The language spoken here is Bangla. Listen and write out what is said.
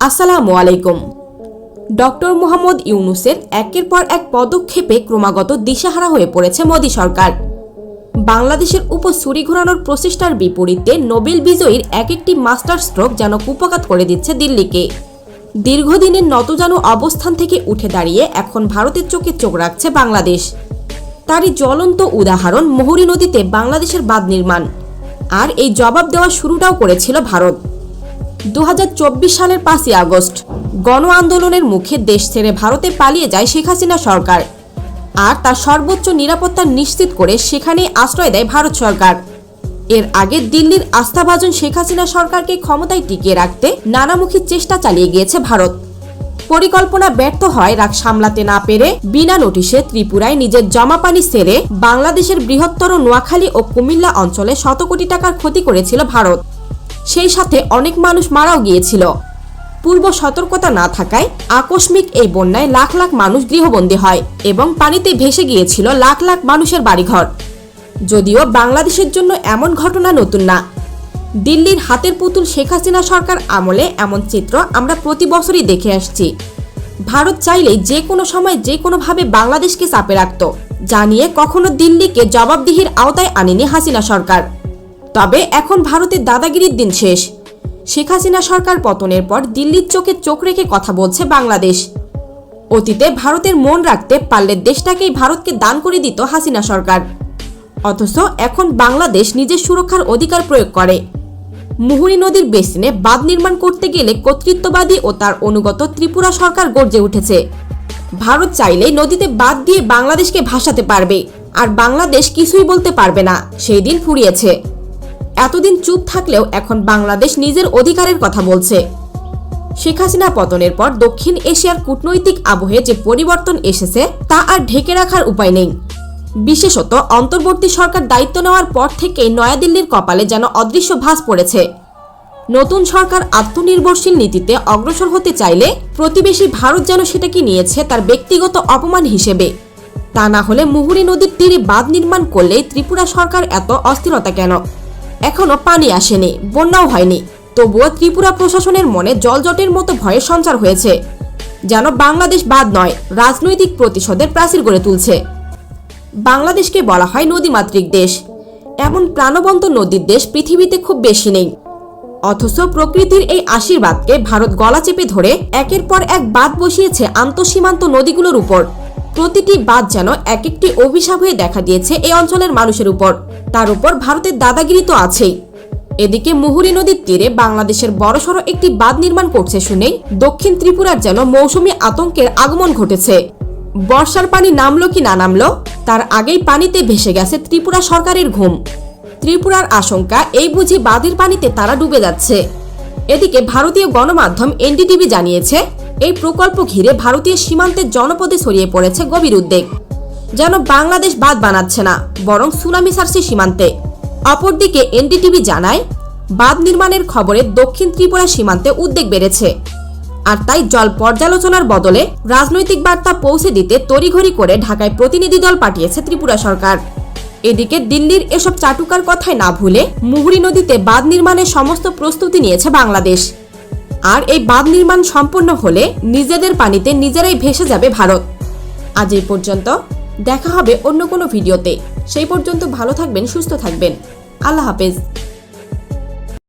আসসালামু আলাইকুম। ডক্টর মোহাম্মদ ইউনুসের একের পর এক পদক্ষেপে ক্রমাগত দিশাহারা হয়ে পড়েছে মোদী সরকার। বাংলাদেশের উপর ছুরি ঘোরানোর প্রচেষ্টার বিপরীতে নোবেল বিজয়ীর এক একটি মাস্টার স্ট্রোক যেন কুপকাত করে দিচ্ছে দিল্লিকে। দীর্ঘদিনের নতজানু অবস্থান থেকে উঠে দাঁড়িয়ে এখন ভারতের চোখে চোখ রাখছে বাংলাদেশ। তারই জ্বলন্ত উদাহরণ মোহরী নদীতে বাংলাদেশের বাঁধ নির্মাণ। আর এই জবাব দেওয়া শুরুটাও করেছিল ভারত। দু হাজার চব্বিশ সালের পাঁচই আগস্ট। গণ আন্দোলনের মুখে দেশ ছেড়ে ভারতে পালিয়ে যায় শেখ হাসিনা সরকার। আর তার সর্বোচ্চ নিরাপত্তা নিশ্চিত করে সেখানেই আশ্রয় দেয় ভারত সরকার। এর আগে দিল্লির আস্থাভাজন শেখ হাসিনা সরকারকে ক্ষমতায় টিকিয়ে রাখতে নানামুখী চেষ্টা চালিয়ে গিয়েছে ভারত। পরিকল্পনা ব্যর্থ হয় রাগ সামলাতে না পেরে বিনা নোটিশে ত্রিপুরায় নিজের জমা পানি সেরে বাংলাদেশের বৃহত্তর নোয়াখালী ও কুমিল্লা অঞ্চলে শত কোটি টাকার ক্ষতি করেছিল ভারত। সেই সাথে অনেক মানুষ মারাও গিয়েছিল। পূর্ব সতর্কতা না থাকায় আকস্মিক এই বন্যায় লাখ লাখ মানুষ গৃহবন্দী হয় এবং পানিতে ভেসে গিয়েছিল লাখ লাখ মানুষের বাড়িঘর। যদিও বাংলাদেশের জন্য এমন ঘটনা নতুন না। দিল্লির হাতের পুতুল শেখ হাসিনা সরকার আমলে এমন চিত্র আমরা প্রতি বছরই দেখে আসছি। ভারত চাইলেই যে কোনো সময় যে কোনোভাবে বাংলাদেশকে চাপে রাখত যা নিয়ে কখনো দিল্লিকে জবাবদিহির আওতায় আনেনি হাসিনা সরকার। তবে এখন ভারতের দাদাগিরির দিন শেষ। শেখ হাসিনা সরকার পতনের পর দিল্লির চোখে চোখ রেখে কথা বলছে বাংলাদেশ। অতীতে ভারতের মন রাখতে পারলে দেশটাকেই ভারতকে দান করে দিত হাসিনা সরকার। অথচ এখন বাংলাদেশ নিজের সুরক্ষার অধিকার প্রয়োগ করে। মুহুরী নদীর বেসিনে বাঁধ নির্মাণ করতে গেলে কর্তৃত্ববাদী ও তার অনুগত ত্রিপুরা সরকার গর্জে উঠেছে। ভারত চাইলেই নদীতে বাদ দিয়ে বাংলাদেশকে ভাসাতে পারবে, আর বাংলাদেশ কিছুই বলতে পারবে না, সেই দিন ফুরিয়েছে। এতদিন চুপ থাকলেও এখন বাংলাদেশ নিজের অধিকারের কথা বলছে। শেখ হাসিনা পতনের পর দক্ষিণ এশিয়ার কূটনৈতিক আবহে যে পরিবর্তন এসেছে, তা আর ঢেকে রাখার উপায় নেই। বিশেষত অন্তর্বর্তী সরকার দায়িত্ব নেওয়ার পর থেকেই নয়াদিল্লির কপালে যেন অদৃশ্য ভাস পড়েছে। নতুন সরকার আত্মনির্ভরশীল নীতিতে অগ্রসর হতে চাইলে প্রতিবেশী ভারত যেন সেটাকে নিয়েছে তার ব্যক্তিগত অপমান হিসেবে। তা না হলে মুহুরী নদীর তীরে বাঁধ নির্মাণ করলে ত্রিপুরা সরকার এত অস্থিরতা কেন? এখনও পানি আসেনি, বন্যাও হয়নি। তবুও ত্রিপুরা প্রশাসনের মনে জলজটের মতো ভয়ের সঞ্চার হয়েছে, যেন বাংলাদেশ বাদ নয়, রাজনৈতিক প্রতিশোধের প্রাচীর গড়ে তুলছে। বাংলাদেশকে বলা হয় নদীমাতৃক দেশ। এমন প্রাণবন্ত নদীর দেশ পৃথিবীতে খুব বেশি নেই। অথচ প্রকৃতির এই আশীর্বাদকে ভারত গলা চেপে ধরে একের পর এক বাঁধ বসিয়েছে আন্তঃসীমান্ত নদীগুলোর উপর। প্রতিটি বাঁধ যেন এক একটি অভিশাপ হয়ে দেখা দিয়েছে এই অঞ্চলের মানুষের উপর। তার উপর ভারতের দাদাগিরি তো আছেই। এদিকে মুহুরী নদীর তীরে বাংলাদেশের বড়সড় একটি বাঁধ নির্মাণ করছে শুনেই দক্ষিণ ত্রিপুরার যেন মৌসুমী আতঙ্কের আগমন ঘটেছে। বর্ষার পানি নামলো কি না নামলো, তার আগেই পানিতে ভেসে গেছে ত্রিপুরা সরকারের ঘুম। ত্রিপুরার আশঙ্কা এই বুঝি বাঁধের পানিতে তারা ডুবে যাচ্ছে। এদিকে ভারতীয় গণমাধ্যম এনডিটিভি জানিয়েছে, এই প্রকল্প ঘিরে ভারতীয় সীমান্তের জনপদে ছড়িয়ে পড়েছে গভীর উদ্বেগ। যেন বাংলাদেশ বাদ বানাচ্ছে না, বরং সুনামি সারছে সীমান্তে। অপরদিকে এনডিটিভি জানায়, বাঁধ নির্মাণের খবরে দক্ষিণ ত্রিপুরা সীমান্তে উদ্বেগ বেড়েছে। আর তাই জল পর্যালোচনার বদলে রাজনৈতিক বার্তা পৌঁছে দিতে তড়িঘড়ি করে ঢাকায় প্রতিনিধি দল পাঠিয়েছে ত্রিপুরা সরকার। এদিকে দিল্লির এসব চাটুকার কথায় না ভুলে মুহুরী নদীতে বাঁধ নির্মাণের সমস্ত প্রস্তুতি নিয়েছে বাংলাদেশ। আর এই বাঁধ নির্মাণ সম্পন্ন হলে নিজেদের পানিতে নিজেরাই ভেসে যাবে ভারত। আজ এই পর্যন্ত। দেখা হবে অন্য কোনো ভিডিওতে। সেই পর্যন্ত ভালো থাকবেন সুস্থ থাকবেন। আল্লাহ হাফেজ।